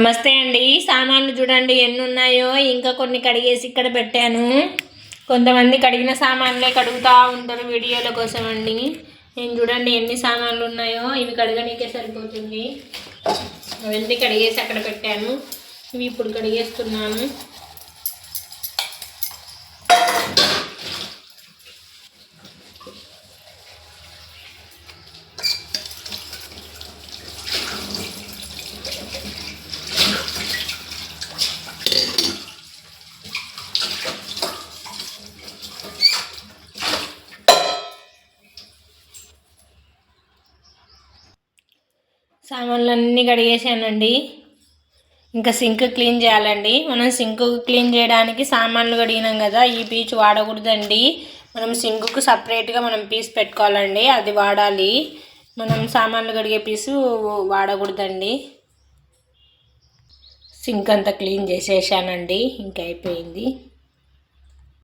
నమస్తే అండి. సామాన్లు చూడండి. ఎన్ని ఉన్నాయో ఇంకా కొన్ని కడిగేసి ఇక్కడ పెట్టాను. కొంతమంది కడిగిన సామాన్లే కడుగుతూ ఉంటారు వీడియోల కోసం అండి. నేను చూడండి ఎన్ని సామాన్లు ఉన్నాయో. ఇవి కడగనీకే సరిపోతుంది. అవన్నీ కడిగేసి అక్కడ పెట్టాను. ఇవి ఇప్పుడు కడిగేస్తున్నాను. సామాన్లు అన్నీ కడిగేసానండి. ఇంకా సింక్ క్లీన్ చేయాలండి. మనం సింక్ క్లీన్ చేయడానికి సామాన్లు కడిగినాం కదా ఈ పీచ్ వాడకూడదండి. మనం సింకుకు సపరేట్గా మనం పీస్ పెట్టుకోవాలండి అది వాడాలి. మనం సామాన్లు కడిగే పీసు వాడకూడదండి. సింక్ అంతా క్లీన్ చేసేసానండి ఇంకా అయిపోయింది.